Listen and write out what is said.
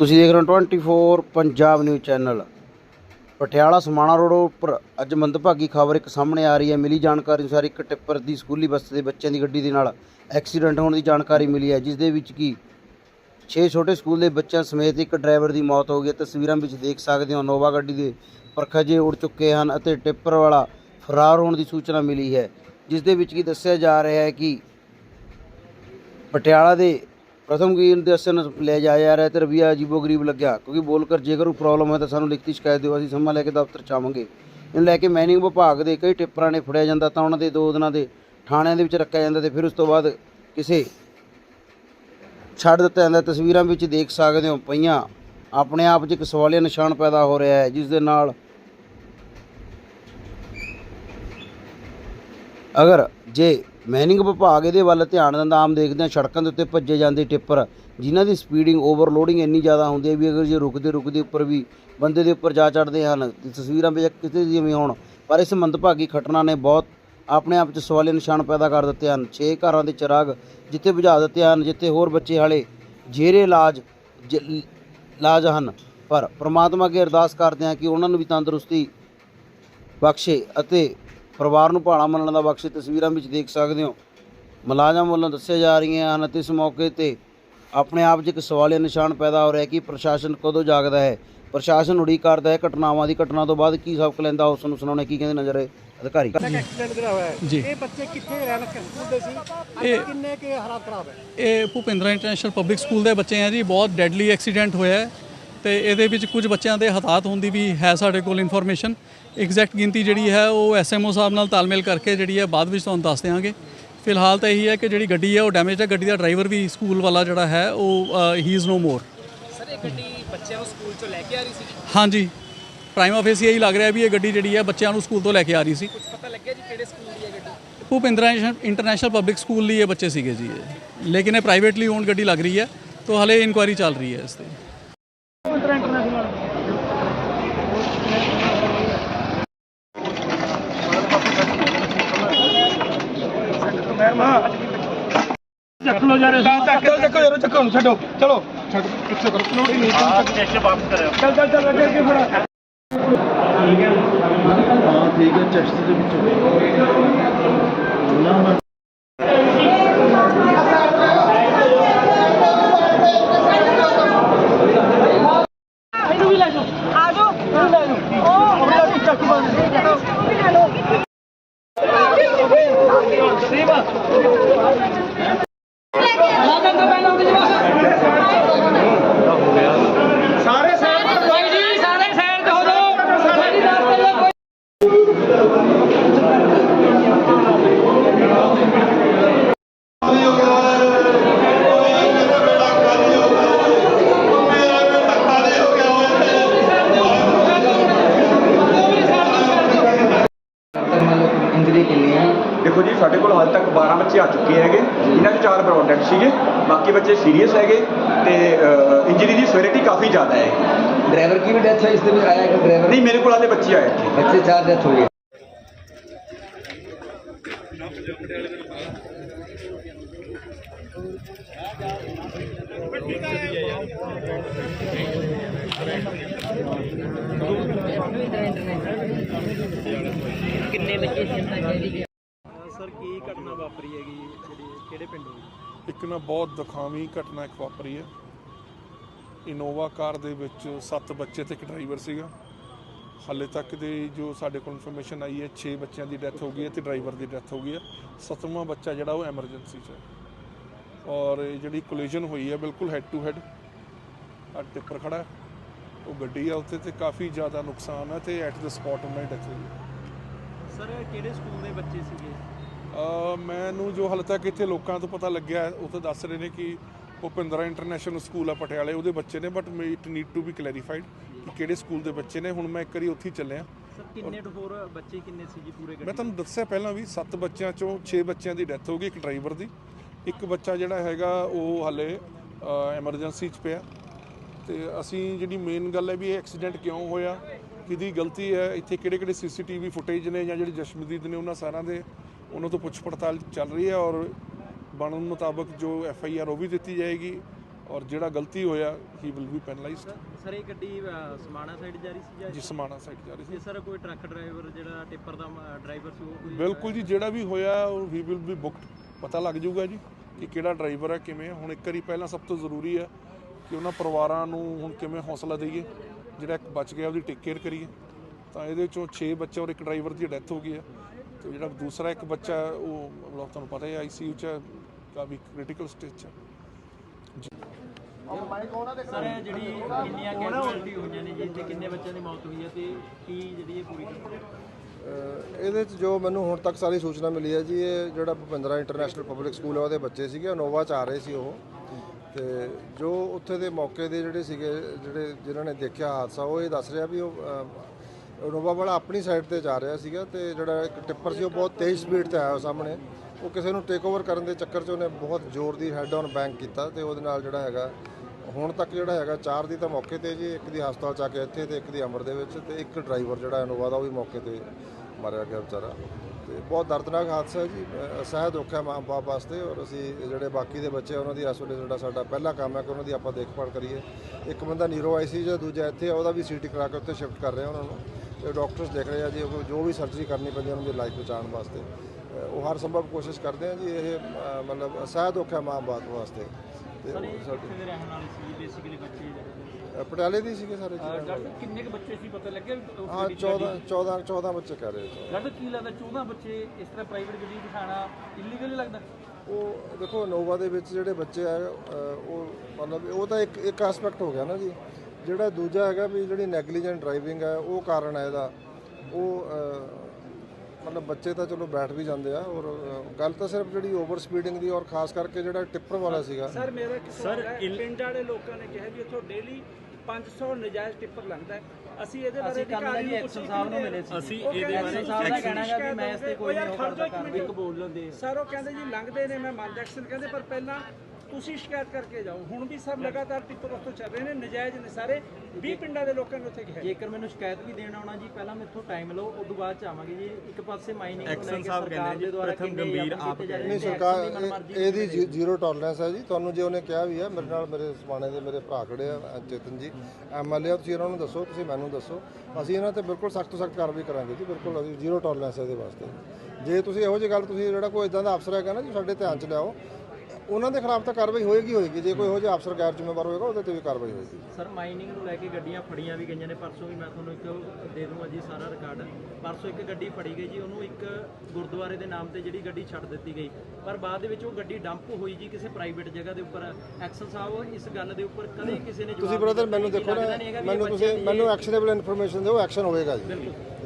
ਤੁਸੀਂ ਦੇਖ ਰਹੇ ਹੋ 24 Punjab news channel Patiala Samana road ਉੱਪਰ ਅੱਜ ਮੰਦਭਾਗੀ ਖਬਰ ਇੱਕ ਸਾਹਮਣੇ ਆ ਰਹੀ ਹੈ, ਮਿਲੀ ਜਾਣਕਾਰੀ ਅਨੁਸਾਰ ਇੱਕ ਟਿੱਪਰ ਦੀ ਸਕੂਲੀ ਬੱਸ ਦੇ ਬੱਚਿਆਂ ਦੀ ਗੱਡੀ ਦੇ ਨਾਲ ਐਕਸੀਡੈਂਟ ਹੋਣ ਦੀ ਜਾਣਕਾਰੀ ਮਿਲੀ ਹੈ, ਜਿਸ ਦੇ ਵਿੱਚ ਕੀ 6 ਛੋਟੇ ਸਕੂਲ ਦੇ ਬੱਚਿਆਂ ਸਮੇਤ ਇੱਕ ਡਰਾਈਵਰ ਦੀ ਮੌਤ ਹੋ ਗਈ ਹੈ। ਤਸਵੀਰਾਂ ਵਿੱਚ ਦੇਖ ਸਕਦੇ ਹੋ ਨੋਵਾ ਗੱਡੀ ਦੇ ਪਰਖਜੇ ਉੜ ਚੁੱਕੇ ਹਨ ਅਤੇ ਟਿੱਪਰ ਵਾਲਾ ਫਰਾਰ ਹੋਣ ਦੀ ਸੂਚਨਾ ਮਿਲੀ ਹੈ, ਜਿਸ ਦੇ ਵਿੱਚ ਕੀ ਦੱਸਿਆ ਜਾ ਰਿਹਾ ਹੈ ਕਿ ਪਟਿਆਲਾ ਦੇ ਪ੍ਰਥਮ ਗੀਰ ਦੇ ਅਸਨ ਲੈ ਜਾਇਆ ਜਾ ਰਿਹਾ ਤੇ ਰਵੀਆ ਅਜੀਬੋ ਗਰੀਬ ਲੱਗਿਆ, ਕਿਉਂਕਿ ਬੋਲ ਕਰ ਜੇਕਰ ਕੋਈ ਪ੍ਰੋਬਲਮ ਹੈ ਤਾਂ ਸਾਨੂੰ ਲਿਖਤੀ ਸ਼ਿਕਾਇਤ ਦਿਓ, ਅਸੀਂ ਸਮਾਂ ਲੈ ਕੇ ਦਫ਼ਤਰ ਚ ਆਵਾਂਗੇ। ਇਹਨੂੰ ਲੈ ਕੇ ਮੈਨਿੰਗ ਵਿਭਾਗ ਦੇ ਕਈ ਟਿੱਪਰਾਂ ਨੇ ਫੜਿਆ ਜਾਂਦਾ ਤਾਂ ਉਹਨਾਂ ਦੇ ਦੋ ਦਿਨਾਂ ਦੇ ਥਾਣਿਆਂ ਦੇ ਵਿੱਚ ਰੱਖਿਆ ਜਾਂਦਾ ਤੇ ਫਿਰ ਉਸ ਤੋਂ ਬਾਅਦ ਕਿਸੇ ਛੱਡ ਦਿੱਤਾ ਜਾਂਦਾ। ਤਸਵੀਰਾਂ ਵਿੱਚ ਦੇਖ ਸਕਦੇ ਹੋ, ਪਈਆਂ ਆਪਣੇ ਆਪ 'ਚ ਇੱਕ ਸਵਾਲੀਆ ਨਿਸ਼ਾਨ ਪੈਦਾ ਹੋ ਰਿਹਾ ਹੈ, ਜਿਸ ਦੇ ਨਾਲ ਅਗਰ ਜੇ ਮੈਨਿੰਗ ਵਿਭਾਗ ਇਹਦੇ ਵੱਲ ਧਿਆਨ ਦਿੰਦਾ, ਆਮ ਦੇਖਦੇ ਹਾਂ ਸੜਕਾਂ ਦੇ ਉੱਤੇ ਭੱਜੇ ਜਾਂਦੇ ਟਿੱਪਰ, ਜਿਨ੍ਹਾਂ ਦੀ ਸਪੀਡਿੰਗ ਓਵਰਲੋਡਿੰਗ ਇੰਨੀ ਜ਼ਿਆਦਾ ਹੁੰਦੀ ਹੈ ਵੀ ਅਗਰ ਜੇ ਰੁਕਦੇ ਰੁਕਦੇ ਉੱਪਰ ਵੀ ਬੰਦੇ ਦੇ ਉੱਪਰ ਜਾ ਚੜਦੇ ਹਨ ਤਸਵੀਰਾਂ ਵਿੱਚ ਕਿਤੇ ਵੀ ਹੋਣ, ਪਰ ਇਸ ਮੰਦਭਾਗੀ ਘਟਨਾ ਨੇ ਬਹੁਤ ਆਪਣੇ ਆਪ 'ਚ ਸਵਾਲੇ ਨਿਸ਼ਾਨ ਪੈਦਾ ਕਰ ਦਿੱਤੇ ਹਨ। 6 ਘਰਾਂ ਦੇ ਚਿਰਾਗ ਜਿੱਥੇ ਬੁਝਾ ਦਿੱਤੇ ਹਨ, ਜਿੱਥੇ ਹੋਰ ਬੱਚੇ ਹਾਲੇ ਜੇਰੇ ਇਲਾਜ ਜ- ਇਲਾਜ ਹਨ। ਪਰ ਪ੍ਰਮਾਤਮਾ ਅੱਗੇ ਅਰਦਾਸ ਕਰਦੇ ਹਾਂ ਕਿ ਉਹਨਾਂ ਨੂੰ ਵੀ ਤੰਦਰੁਸਤੀ ਬਖਸ਼ੇ ਅਤੇ ਪਰਿਵਾਰ ਨੂੰ ਭਾਣਾ ਮੰਨਣ ਦਾ ਬਖਸ਼ੇ ਤਸਵੀਰਾਂ ਵਿੱਚ ਦੇਖ ਸਕਦੇ ਹੋ। ਮੁਲਾਜ਼ਮ ਵੱਲੋਂ ਦੱਸਿਆ ਜਾ ਰਹੀਆਂ ਹਨ ਅਤੇ ਇਸ ਮੌਕੇ ਤੇ ਆਪਣੇ ਆਪ 'ਚ ਇੱਕ ਸਵਾਲੀਆ ਨਿਸ਼ਾਨ ਪੈਦਾ ਹੋ ਰਿਹਾ ਕਿ ਪ੍ਰਸ਼ਾਸਨ ਕਦੋਂ ਜਾਗਦਾ ਹੈ? ਪ੍ਰਸ਼ਾਸਨ ਉਡੀਕ ਕਰਦਾ ਹੈ ਘਟਨਾਵਾਂ ਦੀ ਘਟਨਾ ਤੋਂ ਬਾਅਦ ਕੀ ਸਬਕ ਲੈਂਦਾ ਉਸ ਨੂੰ ਸੁਣਾਉਣੇ ਕੀ ਕਹਿੰਦੇ ਨਜ਼ਰ ਅਧਿਕਾਰੀ? ਐਕਸੀਡੈਂਟ ਜਿਹੜਾ ਹੋਇਆ ਹੈ। ਜੀ। ਇਹ ਬੱਚੇ ਕਿੱਥੇ ਰਹਿਣ ਸਕੂਲ ਦੇ ਸੀ? ਇਹ- ਕਿੰਨੇ ਕੇ ਹਾਲਾਤ ਖਰਾਬ ਹੈ? ਇਹ ਭੁਪਿੰਦਰਾ ਇੰਟਰਨੈਸ਼ਨਲ ਪਬਲਿਕ ਸਕੂਲ ਦੇ ਬੱਚੇ ਆ ਜੀ। ਬਹੁਤ ਡੈਡਲੀ ਐਕਸੀਡੈਂਟ ਹੋਇਆ ਹੈ। ਤੇ ਇਹਦੇ ਵਿੱਚ ਕੁਝ ਬੱਚਿਆਂ ਦੇ ਹਤਾਹਤ ਹੋਣ ਦੀ ਵੀ ਹੈ ਸਾਡੇ ਕੋਲ ਇਨਫੋਰਮੇਸ਼ਨ। ਐਗਜ਼ੈਕਟ ਗਿਣਤੀ ਜਿਹੜੀ ਹੈ ਉਹ ਐਸਐਮਓ ਸਾਹਿਬ ਨਾਲ ਤਾਲਮੇਲ ਕਰਕੇ ਜਿਹੜੀ ਹੈ ਬਾਅਦ ਵਿੱਚ ਤੁਹਾਨੂੰ ਦੱਸ ਦਿਆਂਗੇ। ਫਿਲਹਾਲ ਤਾਂ ਇਹੀ ਹੈ ਕਿ ਜਿਹੜੀ ਗੱਡੀ ਹੈ ਉਹ ਡੈਮੇਜ ਹੈ। ਗੱਡੀ ਦਾ ਡਰਾਈਵਰ ਵੀ ਸਕੂਲ ਵਾਲਾ ਜਿਹੜਾ ਹੈ ਉਹ ਹੀ ਇਜ਼ ਨੋ ਮੋਰ ਸਰ ਇਹ ਗੱਡੀ ਬੱਚਿਆਂ ਨੂੰ ਸਕੂਲ ਚੋਂ ਲੈ ਕੇ ਆ ਰਹੀ ਸੀ? ਹਾਂਜੀ। ਪ੍ਰਾਈਮ ਫੇਸੀ ਇਹੀ ਲੱਗ ਰਿਹਾ ਵੀ ਇਹ ਗੱਡੀ ਜਿਹੜੀ ਹੈ ਬੱਚਿਆਂ ਨੂੰ ਸਕੂਲ ਤੋਂ ਲੈ ਕੇ ਆ ਰਹੀ ਸੀ। ਕੁਝ ਪਤਾ ਲੱਗਿਆ ਜੀ ਕਿਹੜੇ ਸਕੂਲ ਦੀ ਹੈ ਗੱਡੀ? ਭੁਪਿੰਦਰਾ ਇੰਟਰਨੈਸ਼ਨਲ ਪਬਲਿਕ ਸਕੂਲ ਲਈ ਇਹ ਬੱਚੇ ਸੀਗੇ ਜੀ ਲੇਕਿਨ ਇਹ ਪ੍ਰਾਈਵੇਟਲੀ ਓਨਡ ਗੱਡੀ ਲੱਗ ਰਹੀ ਹੈ। ਤੋਂ ਹਲੇ ਇਨਕੁਆਇਰੀ ਚੱਲ ਰਹੀ ਹੈ ਇਸ ਤੇ। ਚੱਕ ਲੋ ਜਾ ਰਹੇ ਚੱਕੋ ਚੱਕੋ ਯਾਰ ਚੱਕੋ ਨੂੰ ਛੱਡੋ ਚਲੋ ਛੱਡ ਪਿੱਛੇ ਕਰੋ ਨੋਟ ਨਹੀਂ ਹਾਂ ਚੈੱਕ ਵਾਪਸ ਕਰਿਓ ਚੱਲ ਚੱਲ ਚੱਲ ਅੱਗੇ ਅੱਗੇ ਫੜਾ ਹਾਂ ਠੀਕ ਹੈ ਚੈਸਟ ਦੇ ਵਿੱਚ 몰라줘. 아주 몰라요. 어, 몰라줘. 자꾸만. ਬੱਚੇ ਆ ਚੁੱਕੇ ਹੈਗੇ। ਇਹਨਾਂ 'ਚ ਚਾਰ ਬ੍ਰੌਡੈਕਟ ਸੀਗੇ। ਬਾਕੀ ਬੱਚੇ ਸੀਰੀਅਸ ਹੈਗੇ ਤੇ ਇੰਜਰੀ ਦੀ ਸਵੇਰਿਟੀ ਕਾਫੀ ਜ਼ਿਆਦਾ ਹੈ। ਡਰਾਈਵਰ ਕੀ ਵੀ ਡੈਥ ਹੈ ਇਸ ਦੇ ਵਿੱਚ ਆਇਆ ਕਿ ਡਰਾਈਵਰ ਨਹੀਂ ਮੇਰੇ ਕੋਲ ਆਦੇ ਬੱਚੇ ਆਏ ਬੱਚੇ ਚਾਰ ਡੈਥ ਹੋ ਗਏ। ਕਿੰਨੇ ਬੱਚੇ ਸਿੰਦਾ ਜੀ ਵਾਪਰੀ ਹੈਗੀ ਜਿਹੜੀ ਕਿਹੜੇ ਪਿੰਡੋਂ ਇੱਕ ਨਾ ਬਹੁਤ ਦੁਖਾਵੀ ਘਟਨਾ ਇੱਕ ਵਾਪਰੀ ਹੈ। ਇਨੋਵਾ ਕਾਰ ਦੇ ਵਿੱਚ 7 ਬੱਚੇ ਤੇ ਇੱਕ ਡਰਾਈਵਰ ਸੀਗਾ। ਹਾਲੇ ਤੱਕ ਦੇ ਜੋ ਸਾਡੇ ਕੋਲ ਇਨਫੋਰਮੇਸ਼ਨ ਆਈ ਹੈ 6 ਬੱਚਿਆਂ ਦੀ ਡੈਥ ਹੋ ਗਈ ਹੈ ਤੇ ਡਰਾਈਵਰ ਦੀ ਡੈਥ ਹੋ ਗਈ ਹੈ। ਸੱਤਵਾਂ ਬੱਚਾ ਜਿਹੜਾ ਉਹ ਐਮਰਜੈਂਸੀ 'ਚ ਹੈ। ਔਰ ਇਹ ਜਿਹੜੀ ਕੋਲੀਜਨ ਹੋਈ ਹੈ ਬਿਲਕੁਲ ਹੈਡ ਟੂ ਹੈਡ ਆ ਟਿੱਪਰ ਖੜਾ ਹੈ। ਉਹ ਗੱਡੀ ਆ ਉੱਤੇ ਤੇ ਕਾਫੀ ਜ਼ਿਆਦਾ ਨੁਕਸਾਨ ਹੈ ਤੇ ਐਟ ਦ ਸਪੌਟ ਉਹਨਾਂ ਦੀ ਡੈਥ ਹੋਈ ਹੈ। ਸਰ ਕਿਹੜੇ ਸਕੂਲ ਦੇ ਬੱਚੇ ਸੀਗੇ? ਮੈਨੂੰ ਜੋ ਹਾਲੇ ਤੱਕ ਇੱਥੇ ਲੋਕਾਂ ਤੋਂ ਪਤਾ ਲੱਗਿਆ ਉਹ ਤਾਂ ਦੱਸ ਰਹੇ ਨੇ ਕਿ ਭੁਪਿੰਦਰਾ ਇੰਟਰਨੈਸ਼ਨਲ ਸਕੂਲ ਆ ਪਟਿਆਲੇ ਉਹਦੇ ਬੱਚੇ ਨੇ but it need to be clarified ਕਿ ਕਿਹੜੇ ਸਕੂਲ ਦੇ ਬੱਚੇ ਨੇ। ਹੁਣ ਮੈਂ ਇੱਕ ਵਾਰੀ ਉੱਥੇ ਚੱਲਿਆ। ਸਰ ਕਿੰਨੇ ਹੋਰ ਬੱਚੇ ਕਿੰਨੇ ਸੀ ਜੀ ਪੂਰੇ ਮੈਂ ਤੁਹਾਨੂੰ ਦੱਸਿਆ ਪਹਿਲਾਂ ਵੀ 7 ਬੱਚਿਆਂ ਚੋਂ 6 ਬੱਚਿਆਂ ਦੀ ਡੈਥ ਹੋ ਗਈ ਇੱਕ ਡਰਾਈਵਰ ਦੀ। ਇੱਕ ਬੱਚਾ ਜਿਹੜਾ ਹੈਗਾ ਉਹ ਹਾਲੇ ਐਮਰਜੈਂਸੀ 'ਚ ਪਿਆ। ਤੇ ਅਸੀਂ ਜਿਹੜੀ ਮੇਨ ਗੱਲ ਹੈ ਵੀ ਇਹ ਐਕਸੀਡੈਂਟ ਕਿਉਂ ਹੋਇਆ ਕਿਹਦੀ ਗਲਤੀ ਹੈ ਇੱਥੇ ਕਿਹੜੇ ਕਿਹੜੇ ਸੀਸੀਟੀਵੀ ਫੁਟੇਜ ਨੇ ਜਾਂ ਜਿਹੜੇ ਜਸ਼ਮਦੀਦ ਨੇ ਉਹਨਾਂ ਸਾਰਿਆਂ ਦੇ ਉਹਨਾਂ ਤੋਂ ਪੁੱਛ ਪੜਤਾਲ ਚੱਲ ਰਹੀ ਹੈ ਔਰ ਬਣਨ ਮੁਤਾਬਕ ਜੋ ਐਫ ਆਈ ਆਰ ਉਹ ਵੀ ਦਿੱਤੀ ਜਾਏਗੀ ਔਰ ਜਿਹੜਾ ਗਲਤੀ ਹੋਇਆ he will be penalised sir ਇਹ ਗੱਡੀ ਸਮਾਣਾ ਸਾਈਡ ਜਾ ਰਹੀ ਸੀ ਜਾਂ ਸਮਾਣਾ ਸਾਈਡ ਜਾ ਰਹੀ ਸੀ। ਸਰ ਕੋਈ ਟਰੱਕ ਡਰਾਈਵਰ ਜਿਹੜਾ ਟਿੱਪਰ ਦਾ ਡਰਾਈਵਰ ਸੀ ਉਹ ਕੋਈ ਬਿਲਕੁਲ ਜੀ ਜਿਹੜਾ ਵੀ ਹੋਇਆ ਉਹ ਵੀ ਵਿਲ ਬੀ ਬੁੱਕਡ ਪਤਾ ਲੱਗ ਜਾਊਗਾ ਜੀ ਕਿ ਕਿਹੜਾ ਡਰਾਈਵਰ ਹੈ ਕਿਵੇਂ ਹੈ। ਹੁਣ ਇੱਕ ਵਾਰੀ ਪਹਿਲਾਂ ਸਭ ਤੋਂ ਜ਼ਰੂਰੀ ਹੈ ਕਿ ਉਹਨਾਂ ਪਰਿਵਾਰਾਂ ਨੂੰ ਹੁਣ ਕਿਵੇਂ ਹੌਸਲਾ ਦਈਏ। ਜਿਹੜਾ ਇੱਕ ਬਚ ਗਿਆ ਉਹਦੀ ਟੇਕ ਕੇਅਰ ਕਰੀਏ। ਤਾਂ ਇਹਦੇ ਚੋਂ 6 ਬੱਚੇ ਔਰ ਇੱਕ ਡਰਾਈਵਰ ਦੀ ਡੈਥ ਹੋ ਗਈ ਹੈ। ਤੇ ਜਿਹੜਾ ਦੂਸਰਾ ਇੱਕ ਬੱਚਾ ਉਹ ਮਤਲਬ ਤੁਹਾਨੂੰ ਪਤਾ ਹੈ ਆਈਸੀਯੂ ਚ ਕਾਫੀ ਕ੍ਰਿਟੀਕਲ ਸਟੇਜ 'ਚ ਹੈ। ਸਰ ਇਹ ਜਿਹੜੀ ਕਿੰਨੀਆਂ ਕੈਜੂਅਲਟੀ ਹੋਈਆਂ ਨੇ ਜੀ ਇੱਥੇ ਕਿੰਨੇ ਬੱਚਿਆਂ ਦੀ ਮੌਤ ਹੋਈ ਹੈ ਤੇ ਕੀ ਜਿਹੜੀ ਇਹ ਪੂਰੀ ਅਹ ਇਹਦੇ ਚ ਜੋ ਮੈਨੂੰ ਹੁਣ ਤੱਕ ਸਾਰੀ ਸੂਚਨਾ ਮਿਲੀ ਹੈ ਜੀ ਇਹ ਜਿਹੜਾ ਭੁਪਿੰਦਰਾ ਇੰਟਰਨੈਸ਼ਨਲ ਪਬਲਿਕ ਸਕੂਲ ਹੈ ਉਹਦੇ ਬੱਚੇ ਸੀਗੇ ਇਨੋਵਾ ਚ ਆ ਰਹੇ ਸੀ ਉਹ। ਤੇ ਜੋ ਉੱਥੇ ਦੇ ਮੌਕੇ ਦੇ ਜਿਹੜੇ ਸੀਗੇ ਜਿਹੜੇ ਜਿਨ੍ਹਾਂ ਨੇ ਦੇਖਿਆ ਹਾਦਸਾ ਉਹ ਇਹ ਦੱਸ ਰਿਹਾ ਵੀ ਉਹ ਅਹ, ਇਨੋਵਾ ਵਾਲਾ ਆਪਣੀ ਸਾਈਡ ਤੇ ਜਾ ਰਿਹਾ ਸੀਗਾ ਤੇ ਜਿਹੜਾ ਇੱਕ ਟਿੱਪਰ ਸੀ ਉਹ ਬਹੁਤ ਤੇਜ਼ ਸਪੀਡ ਤੇ ਆਇਆ ਸਾਹਮਣੇ। ਉਹ ਕਿਸੇ ਨੂੰ ਟੇਕ ਓਵਰ ਕਰਨ ਦੇ ਚੱਕਰ 'ਚ ਉਹਨੇ ਬਹੁਤ ਜ਼ੋਰ ਦੀ ਹੈਡ ਔਨ ਬੈਂਕ ਕੀਤਾ ਤੇ ਉਹਦੇ ਨਾਲ ਜਿਹੜਾ ਹੈਗਾ ਹੁਣ ਤੱਕ ਜਿਹੜਾ ਹੈਗਾ ਚਾਰ ਦੀ ਤਾਂ ਮੌਕੇ ਤੇ ਜੀ ਇੱਕ ਦੀ ਹਸਪਤਾਲ ਚ ਆ ਕੇ ਇੱਥੇ ਤੇ ਇੱਕ ਦੀ ਅਮਰ ਦੇ ਵਿੱਚ ਤੇ ਇੱਕ ਡਰਾਈਵਰ ਜਿਹੜਾ ਇਨੋਵਾ ਦਾ ਉਹ ਵੀ ਮੌਕੇ ਤੇ ਮਾਰਿਆ ਗਿਆ ਵਿਚਾਰਾ। ਤੇ ਬਹੁਤ ਦਰਦਨਾਕ ਹਾਦਸਾ ਹੈ ਜੀ ਸਹਿ ਦੁੱਖ ਹੈ ਮਾਂ ਬਾਪ ਵਾਸਤੇ ਔਰ ਅਸੀਂ ਜਿਹੜੇ ਬਾਕੀ ਦੇ ਬੱਚੇ ਉਹਨਾਂ ਦੀ ਇਸ ਵੇਲੇ ਜਿਹੜਾ ਸਾਡਾ ਪਹਿਲਾ ਕੰਮ ਹੈ ਕਿ ਉਹਨਾਂ ਦੀ ਆਪਾਂ ਦੇਖਭਾਲ ਕਰੀਏ। ਇੱਕ ਬੰਦਾ ਨੀਰੋ ਆਈਸੀ ਜਾਂ ਦੂਜਾ ਇੱਥੇ ਆ, ਉਹਦਾ ਵੀ ਸੀਟੀ ਕਰਾ ਕੇ ਉੱਥੇ ਸ਼ਿਫਟ ਕਰ ਰਹੇ ਉਹਨਾਂ ਨੂੰ। ਡਾਕਟਰਸ ਦੇਖ ਰਹੇ ਆ ਜੀ ਜੋ ਵੀ ਸਰਜਰੀ ਕਰਨੀ ਪੈਂਦੀ ਉਹਨਾਂ ਦੀ ਲਾਈਫ ਬਚਾਉਣ ਵਾਸਤੇ। ਉਹ ਹਰ ਸੰਭਵ ਕੋਸ਼ਿਸ਼ ਕਰਦੇ ਆ ਜੀ ਇਹ ਮਤਲਬ ਅਸਹਿ ਦੁੱਖ ਹੈ ਮਾਂ ਬਾਪ ਵਾਸਤੇ। ਤੇ ਸਾਡੇ ਰਹਿਣ ਵਾਲੇ ਸੀ? ਬੇਸਿਕਲੀ ਬੱਚੇ ਪਟਿਆਲੇ ਦੀ ਸੀਗੇ ਸਾਰੇ ਜੀ। ਡਾਕਟਰ ਕਿੰਨੇ ਕੁ ਬੱਚੇ ਸੀ ਪਤਾ ਲੱਗਿਆ? ਹਾਂ ਗੱਡੀ- 14 14 14 ਬੱਚੇ ਕਹਿ ਰਹੇ ਸੀ ਡਾਕਟਰ ਕੀ ਲੱਗਦਾ? 14 ਬੱਚੇ ਇਸ ਤਰ੍ਹਾਂ ਪ੍ਰਾਈਵੇਟ ਗੱਡੀ ਬਿਠਾਣਾ ਇਲੀਗਲ ਲੱਗਦਾ? ਉਹ ਦੇਖੋ ਨੋਵਾ ਦੇ ਵਿੱਚ ਜਿਹੜੇ ਬੱਚੇ ਆ ਉਹ ਮਤਲਬ ਉਹ ਤਾਂ ਇੱਕ ਇੱਕ ਐਸਪੈਕਟ ਹੋ ਗਿਆ ਨਾ ਜੀ। ਜਿਹੜਾ ਦੂਜਾ ਹੈਗਾ ਵੀ ਜਿਹੜੀ ਨੈਗਲੀਜੈਂਟ ਡਰਾਈਵਿੰਗ ਹੈ ਉਹ ਕਾਰਨ ਹੈ ਇਹਦਾ ਉਹ ਮਤਲਬ ਬੱਚੇ ਤਾਂ ਚਲੋ ਬੈਠ ਵੀ ਜਾਂਦੇ ਆ ਔਰ ਗੱਲ ਤਾਂ ਸਿਰਫ ਜਿਹੜੀ ਓਵਰ ਸਪੀਡਿੰਗ ਦੀ ਔਰ ਖਾਸ ਕਰਕੇ ਜਿਹੜਾ ਟਿੱਪਰ ਵਾਲਾ ਸੀਗਾ ਸਰ ਮੇਰਾ ਹੈ ਪਿੰਡ ਵਾਲੇ ਲੋਕਾਂ ਨੇ ਕਿਹਾ ਵੀ ਇੱਥੋਂ ਡੇਲੀ 500 ਨਜਾਇਜ਼ ਟਿੱਪਰ ਲੰਘਦਾ ਹੈ ਅਸੀਂ ਇਹਦੇ ਬਾਰੇ ਅਧਿਕਾਰੀ ਜੀ ਨੂੰ ਐਕਸ਼ਨ ਪੁੱਛੀ ਸਾਹਿਬ ਨੂੰ ਮਿਲੇ ਸੀ। ਅਸੀਂ ਉਹ ਇਹਦੇ ਬਾਰੇ ਸਾਹਿਬ ਦਾ ਕਹਿਣਾ ਹੈਗਾ ਵੀ ਮੈਂ ਇਸ ਤੇ। ਕੋਈ ਉਹ ਨਹੀਂ ਇੱਕ ਕਰਦਾ। ਇੱਕ ਬੋਲ ਲੈਂਦੇ ਸਰ ਉਹ ਕਹਿੰਦੇ ਜੀ ਲੰਘਦੇ ਨੇ ਮੈਂ ਮੰਨਦਾ ਐਕਸ਼ਨ ਕਹਿੰਦੇ ਪਰ ਪਹਿਲਾਂ ਤੁਸੀਂ ਸ਼ਿਕਾਇਤ ਕਰਕੇ ਜਾਓ। ਹੁਣ ਵੀ ਸਰ ਲਗਾਤਾਰ ਟਿੱਪਰ ਉੱਥੋਂ ਚੱਲ ਰਹੇ ਨੇ ਨਜਾਇਜ਼ ਨੇ ਸਾਰੇ 20 ਪਿੰਡਾਂ ਦੇ ਲੋਕਾਂ ਨੇ ਉੱਥੇ ਕਿਹਾ ਜੇਕਰ ਮੈਨੂੰ ਸ਼ਿਕਾਇਤ ਵੀ ਦੇਣ ਆਉਣਾ ਜੀ ਪਹਿਲਾਂ ਮੈਥੋਂ ਟਾਈਮ ਲਓ ਉਸ ਤੋਂ ਬਾਅਦ ਚ ਆਵਾਂਗੇ ਜੀ। ਇੱਕ ਪਾਸੇ ਮਾਈਨਿੰਗ ਨੂੰ ਲੈ ਕੇ ਸਰਕਾਰ ਦੇ ਦੁਆਰਾ ਕਿੰਨੇ ਗੰਭੀਰ ਆਪ ਨਹੀਂ ਸਰਕਾਰ ਇਹ- ਇਹਦੀ ਜ਼ੀਰੋ ਟੋਲਰੈਂਸ ਹੈ ਜੀ। ਤੁਹਾਨੂੰ ਜੇ ਉਹਨੇ ਕਿਹਾ ਵੀ ਹੈ ਮੇਰੇ ਨਾਲ ਮੇਰੇ ਸਮਾਣੇ ਦੇ ਮੇਰੇ ਭਰਾ ਖੜੇ ਆ ਚੇਤਨ ਜੀ ਐਮਐਲਏ ਤੁਸੀਂ ਇਹਨਾਂ ਨੂੰ ਦੱਸੋ ਤੁਸੀਂ ਮੈਨੂੰ ਦੱਸੋ। ਅਸੀਂ ਇਹਨਾਂ ਤੇ ਬਿਲਕੁਲ ਸਖਤ ਤੋਂ ਸਖਤ ਕਾਰਵਾਈ ਕਰਾਂਗੇ ਜੀ ਬਿਲਕੁਲ ਅਸੀਂ ਜ਼ੀਰੋ ਟੋਲਰੈਂਸ ਹੈ ਇਹਦੇ ਵਾਸਤੇ। ਜੇ ਤੁਸੀਂ ਇਹੋ ਜਿਹੀ ਗੱਲ ਤੁਸੀਂ ਜਿਹੜਾ ਕੋਈ ਇਦਾਂ ਦਾ ਅਫਸਰ ਹੈਗਾ ਨਾ ਜੀ ਸਾਡੇ ਧਿਆਨ ਚ ਲਿਆਓ ਉਹਨਾਂ ਦੇ ਖਿਲਾਫ ਤਾਂ ਕਾਰਵਾਈ ਹੋਏਗੀ ਹੋਏਗੀ। ਜੇ ਕੋਈ ਇਹੋ ਜਿਹਾ ਅਫਸਰ ਗੈਰ ਜ਼ਿੰਮੇਵਾਰ ਹੋਏਗਾ ਉਹਦੇ ਤੇ ਵੀ ਕਾਰਵਾਈ ਹੋਏਗੀ। ਸਰ ਮਾਈਨਿੰਗ ਨੂੰ ਲੈ ਕੇ ਗੱਡੀਆਂ ਫੜੀਆਂ ਵੀ ਗਈਆਂ ਨੇ। ਪਰਸੋਂ ਵੀ ਮੈਂ ਤੁਹਾਨੂੰ ਇੱਕ ਦੇ ਦੂੰਗਾ ਜੀ ਸਾਰਾ ਰਿਕਾਰਡ ਪਰਸੋਂ ਇੱਕ ਗੱਡੀ ਫੜੀ ਗਈ ਜੀ ਉਹਨੂੰ ਇੱਕ ਗੁਰਦੁਆਰੇ ਦੇ ਨਾਮ ਤੇ ਜਿਹੜੀ ਗੱਡੀ ਛੱਡ ਦਿੱਤੀ ਗਈ। ਪਰ ਬਾਅਦ ਦੇ ਵਿੱਚ ਉਹ ਗੱਡੀ ਡੰਪ ਹੋਈ ਜੀ ਕਿਸੇ ਪ੍ਰਾਈਵੇਟ ਜਗ੍ਹਾ ਦੇ ਉੱਪਰ। ਐਕਸਲ ਸਾਹਿਬ ਇਸ ਗੱਲ ਦੇ ਉੱਪਰ ਕਦੇ ਕਿਸੇ ਨੇ ਤੁਸੀਂ ਜਵਾਬ ਬ੍ਰਦਰ ਨਹੀਂ ਮੈਨੂੰ ਦੇਖੋ ਨਾ ਮੈਨੂੰ ਤੁਸੀਂ ਮੈਨੂੰ ਐਕਸ਼ਨੇਬਲ ਇਨਫੋਰਮੇਸ਼ਨ ਦਿਓ ਐਕਸ਼ਨ ਹੋਏਗਾ ਜੀ। ਬਿਲਕੁਲ।